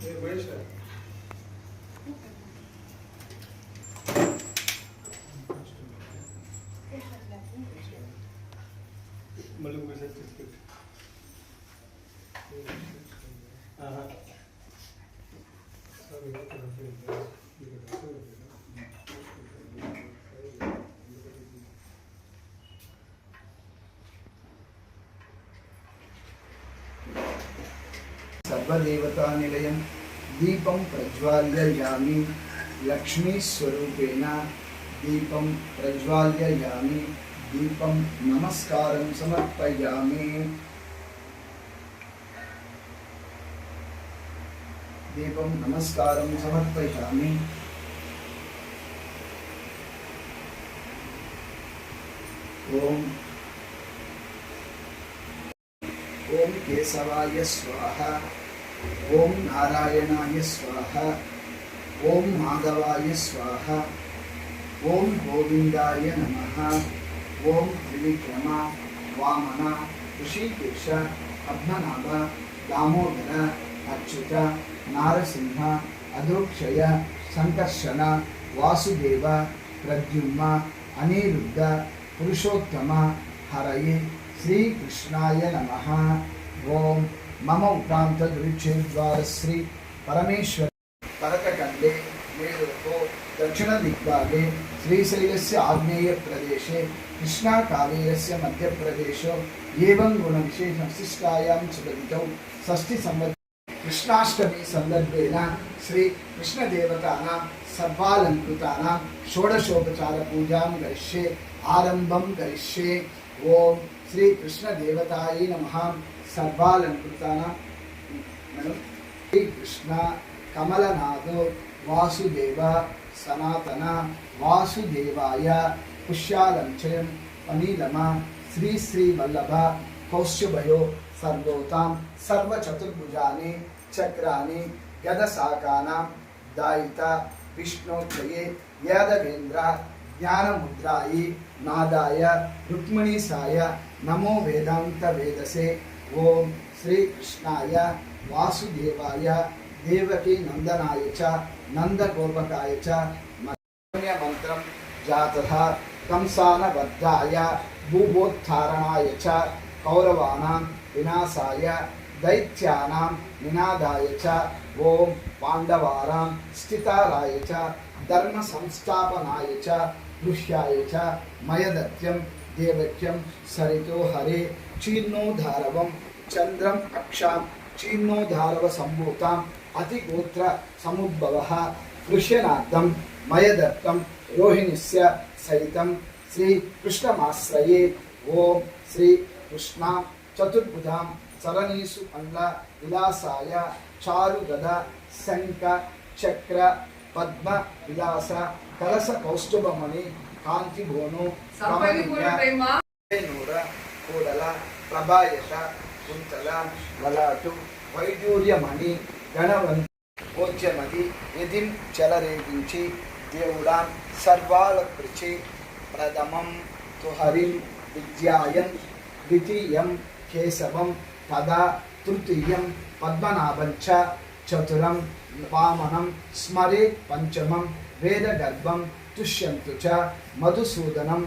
Where is that? सर्वदेवतानिलयं दीपं प्रज्वाल्ययामि। लक्ष्मीस्वरूपेण दीपं प्रज्वाल्ययामि। दीपं नमस्कारं समर्पयामि। दीपं नमस्कारं समर्पयामि। ॐ ఓం కేశవాయ స్వాహ. ఓం నారాయణాయ స్వాహ. ఓం మాధవాయ స్వాహ. ఓం గోవిందాయ నమ. ఓం త్రివిక్రమ వామన ఋషికేశ పద్మనాభ దామోదర అచ్యుత నారసింహ అధోక్షయ సంకర్షణ వాసుదేవ ప్రద్యుమ్న అనిరుద్ధ పురుషోత్తమ హరయే శ్రీకృష్ణాయ నమ ఓం మమ ఉపాంతదురిచేద్వార శ్రీ పరమేశ్వర పరకకండే మేలుతో దక్షిణ దిగ్భాగే శ్రీశైలస్య ఆగ్నేయ ప్రదేశే కృష్ణా కావేరస్య మధ్యప్రదేశో ఏవం గుణ విశేష విశిష్టాయాం సులభితౌ షష్ఠి సంవత్సరం కృష్ణాష్టమి సందర్భేన శ్రీ కృష్ణదేవతానాం సర్వాలంకృతానాం షోడశోపచార పూజాం గరిష్యే ఆరంభం గరిష్యే ఓం శ్రీ కృష్ణదేవతాయ నమ. సర్వాలంకృతానాం. మనం శ్రీ కృష్ణ కమలనాథో వాసుదేవ సనాతన వాసుదేవాయ పుష్యాలంచయం అనిలమ శ్రీ శ్రీ వల్లభ కౌశ్యభయో సర్వోతాం సర్వచతుర్భుజాని చక్రాని గదశాకానాం దాయిత విష్ణోక్షయే యాదవేంద్ర ज्ञान मुद्राई नादाय रुक्मिणीसाय नमो वेदान्तवेदसे। ॐ श्रीकृष्णाय वासुदेवाय देवकीनन्दनाय च नन्दगोपकाय च मन्त्रं जातः, कंसानबद्धाय भूभोत्थारणाय च कौरवाणां विनाशाय, दैत्यानां निनादाय च, ॐ पाण्डवारां स्थिताराय च, धर्मसंस्थापनाय च గృహ్యాయ చ మయదత్యం దేవక్యం సరితో హరే చీర్ణోధారవం చంద్రం అక్షాం చీర్ణోధారవ సంభూతాం అతిగోత్ర సముద్భవ కృష్యనార్థం మయదత్తం రోహిణిస్య సహితం శ్రీకృష్ణమాశ్రయే ఓం శ్రీ కృష్ణ చతుర్భుజాం చరణీసు అండ విలాసాయ చారుగద శంఖ చక్ర పద్మ విలాస కలస కౌస్తుభమణి కాంతి భోను నూర కూడల ప్రభాయత కుంతల లలాటు వైడూర్యమణి గణవంతి భోజ్యమది నిధిం చెలరేగించి దేవుడాం సర్వాల కృచి ప్రథమం తుహరిం విద్యాయన్ ద్వితీయం కేశవం తదా తృతీయం పద్మనాభం చ చతురం వామనం స్మరే పంచమం వేదగర్భం తుష్యంతు చ మధుసూదనం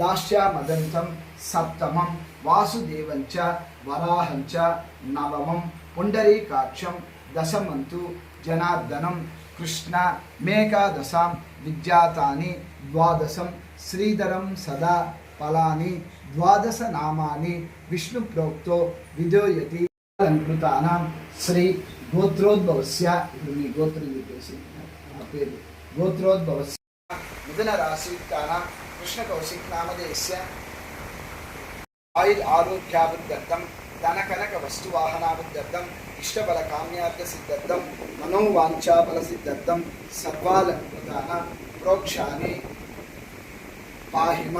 దాస్యామదంతం సప్తమం వాసుదేవం చ వరాహం చ నవమం పుండరీకాక్షం దశమంతు జనార్దనం కృష్ణ మేకాదశాం విద్యాతాని ద్వాదశం శ్రీధరం సదా ఫలాని ద్వాదశ నామాని విష్ణు ప్రోక్తో విదోయతి అలంకృతానాం శ్రీ గోత్రోద్భవస్య ఇప్పుడు మీ గోత్రం చెప్పేసి ఆ పేరు. గోత్రోద్భవస్య మిథున రాశి రాశియుక్తానాం కృష్ణ కౌశిక్ నామదేశస్య ఆయుర్ ఆరోగ్యాభివృద్ధం ధన కనక వస్తువాహనాభివృద్ధం ఇష్టబల కామ్యార్థ సిద్ధర్థం మనోవాంఛాబల సిద్ధర్థం సర్వాలంకృతాన ప్రోక్షాని పాహిమ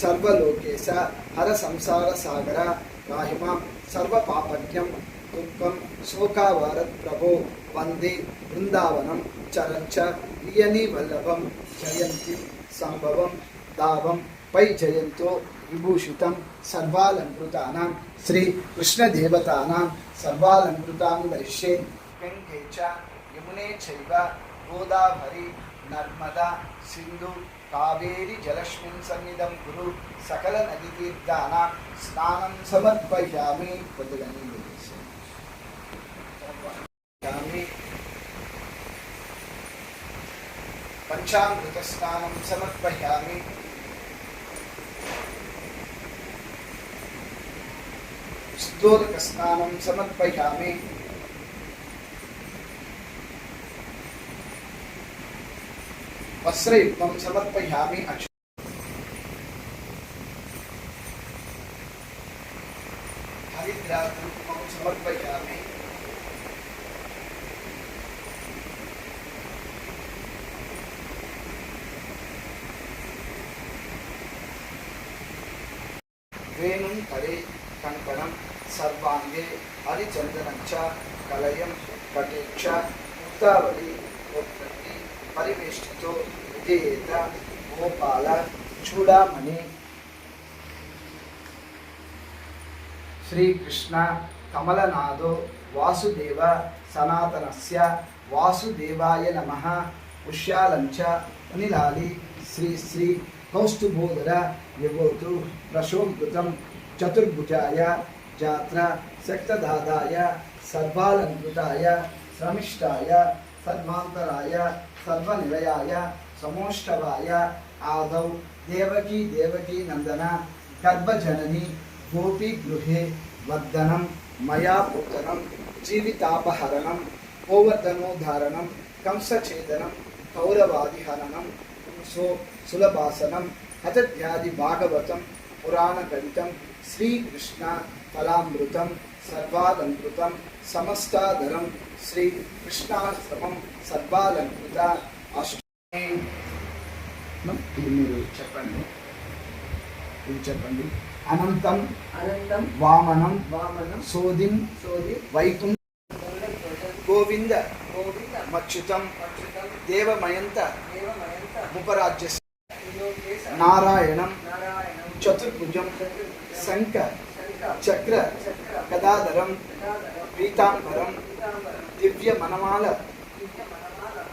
సర్వలోకేశ హర సంసార సాగర పాహిమ సర్వ పాపజ్ఞం దుఃఖం శోకావారత్ ప్రభో వందే బృందావనం చరంచ ఇయని వల్లభం జయంతి సంభవం దావం పై జయంతో విభూషితం సర్వాలంకృతానాం శ్రీ కృష్ణదేవతానాం సర్వాలంకృతాం దర్శే గంగే చ యమునే చైవ గోదావరి నర్మదా సింధు కావేరి జలస్మిన్ సన్నిధం గురు సకల నది తీర్థానాం స్నానం సమర్పయామి. కొద్దిగా पञ्चामृतस्नानं समर्पयामि स्तोदकस्नानं समर्पयामि वस्त्रयुक्तं समर्पयामि हरिद्रा समर्पयामि దీక్ష ముక్తావళి ఉత్పత్తి పరివేష్టితో విధేయత గోపాల చూడామణి. శ్రీకృష్ణ కమలనాథో వాసుదేవ సనాతనస్య వాసుదేవాయ నమ పుష్యాలంచ అనిలాలి శ్రీ శ్రీ కౌస్తుభోధర యగోతు ప్రశోభృతం చతుర్భుజాయ జాత్ర శక్తదాదాయ సర్వాలంకృతాయ శ్రమిష్టాయ సర్వాంతరాయ సర్వనిలయాయ సమోష్టవాయ ఆదౌ దేవకీ దేవకీ నందన గర్భజనని గోపీ గృహే వర్ధనం మయా పుత్రం జీవితాపహరణం గోవర్ధనోద్ధారణం కంసఛేదనం కౌరవాదిహరణం సో సులభాసనం హతధ్యాది భాగవతం పురాణగణితం శ్రీకృష్ణ ఫలామృతం సర్వాలంకృతం సమస్తాధరం శ్రీ కృష్ణాశ్రమం సర్వాలంకృత అష్టమి ఇది మీరు చెప్పండి। ఇది చెప్పండి। అనంతం అనంతం వామనం వామనం సోదిం సోది వైకుంఠ గోవింద గోవింద మచ్యుతం దేవమయంత దేవమయంత ఉపరాజ్య నారాయణం चतुर्भुज शङ्कर चक्र गदाधरं पीताम्बरं दिव्यमनमाल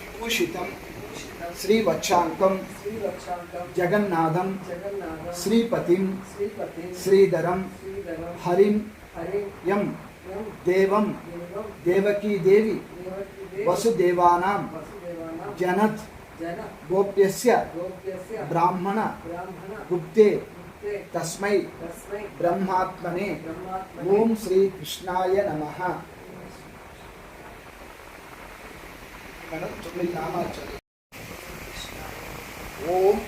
विभूषितं श्रीवक्षाङ्कं जगन्नाथं श्रीपति श्रीधरं हरिं यम देवं देवकी देवी वसुदेवा जनत गोप्य ब्राह्मण, गुप्ते तस्मै ब्रह्मात्मने ॐ श्रीकृष्णाय नमः। ॐ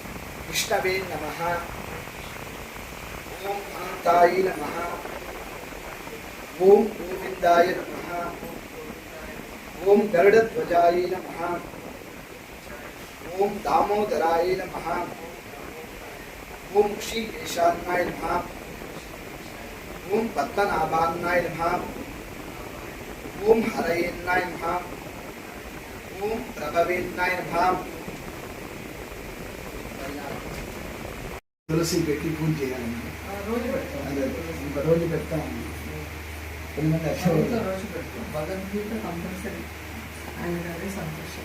कृष्णवे नमः। ॐ अनन्ताय नमः। ॐ गोविन्दाय नमः। ॐ गरुडध्वजाय नमः। ॐ दामोदराय नमः। బ్రాహ్మణ గుప్తే ముక్తే తస్మై తస్మై బ్రహ్మాత్మనే బ్రహ్మాత్మనే ఓం శ్రీ కృష్ణాయ నమ మనం తొమ్మిది నామాలు చదువు ఓం విష్ణవే నమ ఓం అనంతాయ నమ ఓం గోవిందాయ నమ ఓం గరుడధ్వజాయ నమ ఓం దామోదరాయ నమ ఓం ఋషికేశాన్నాయ నమ ఓం పద్మనాభాన్నాయ నమ ఓం హరయేన్నాయ నమ ఓం ప్రభవేన్నాయ నమ తులసి పెట్టి పూజ చేయాలండి రోజు పెడతాం అదే ఒక రోజు పెడతామండి ఎనిమిది రోజు అక్షరాలు. రోజు పెడతాం భగవద్గీత కంపల్సరీ ఆయన అదే సంతోషం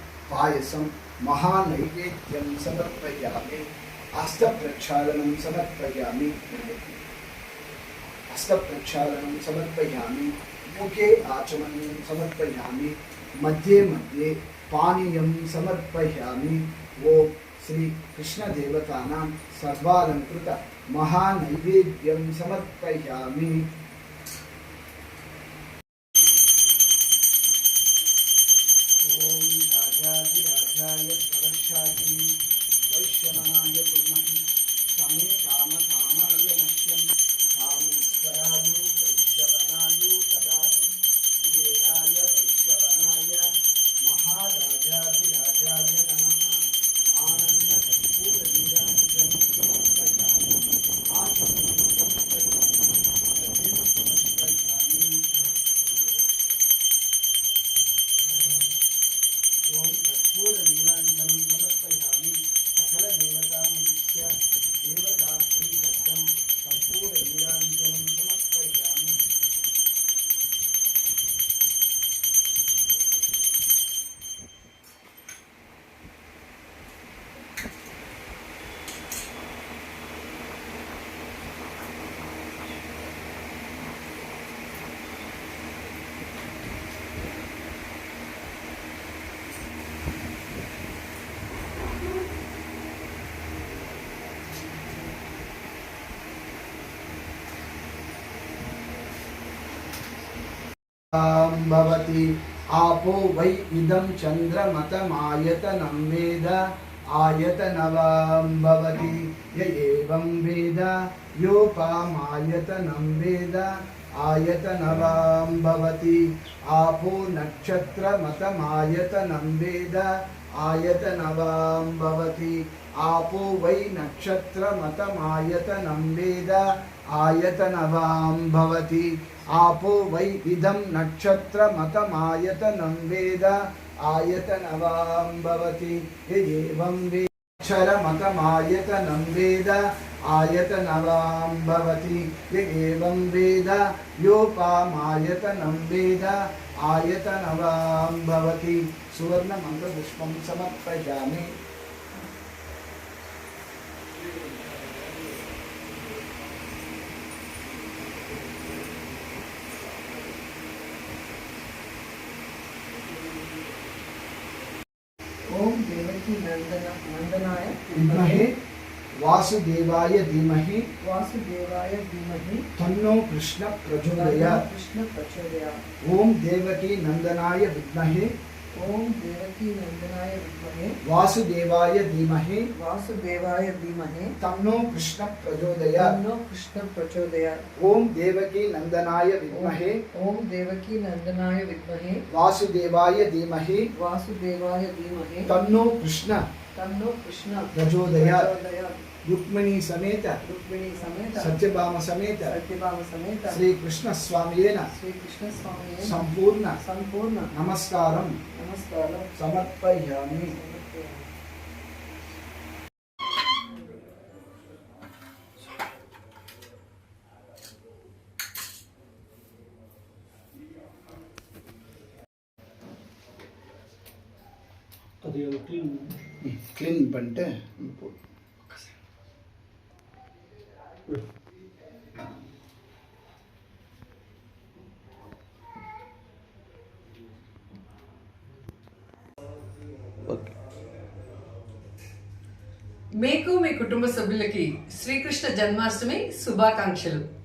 पायसं महानैवेद्यम समर्पयामि हस्तप्रक्षालनं समर्पयामि। हस्तप्रक्षालनं समर्पयामि, मुखे आचमनं समर्पयामि, मध्ये मध्ये पानीयं समर्पयामि। ॐ श्रीकृष्णदेवतानां सर्वालङ्कृत महानैवेद्यं समर्पयामि। वैशाखी वैश्यमनाय कुर्महि समे काम आं भवति आपो वै इदं चन्द्रमतमायतनं वेद आयतनवां भवति य एवं वेद योपामायतनं वेद आयतनवां भवति आपो नक्षत्रमतमायतनं वेद आयतनवां भवति आपो वै नक्षत्रमतमायतनं वेद आयतनवां भवति आपो वै इदं नक्षत्रमतमायतनं वेद आयतनवां भवति यदेवं वेक्षरमतमायतनं वेद आयतनवां भवति य एवं वेद योपामायतनं वेद आयतनवां भवति सुवर्णमन्त्रपुष्पं समर्पयामि विद्महे वासुदेवाय धीमहि वासुदेवाय धीमहि। तन्नो कृष्ण प्रचोदयात्। कृष्ण प्रचोदयात्। ओम देवकी नंदनाय विद्महे। ओम देवकी नंदनाय विद्महे वासुदेवाय धीमहि। वासुदेवाय धीमहि। तन्नो कृष्ण प्रचोदयात् तन्नो कृष्ण प्रचोदयात् ओम देवकी नंदनाय विद्महे ओम देवकी नंदनाय विद्महे वासुदेवाय धीमहि। वासुदेवाय धीमहि। तन्नो कृष्ण तन्नो कृष्ण प्रचोदयात्। ருக்மிணி சமேத ருக்மிணி சமேத சத்யபாம சமேத சத்யபாம சமேத ஸ்ரீ கிருஷ்ண சுவாமியேன ஸ்ரீ கிருஷ்ண சுவாமியே சம்பூர்ண சம்பூர்ண நமஸ்காரம் நமஸ்காரம் சமர்ப்பயாமி அதை க்ளீன் க்ளீன் பண்ணிட்டு போட்டு మీకు మీ కుటుంబ సభ్యులకి శ్రీకృష్ణ జన్మాష్టమి శుభాకాంక్షలు.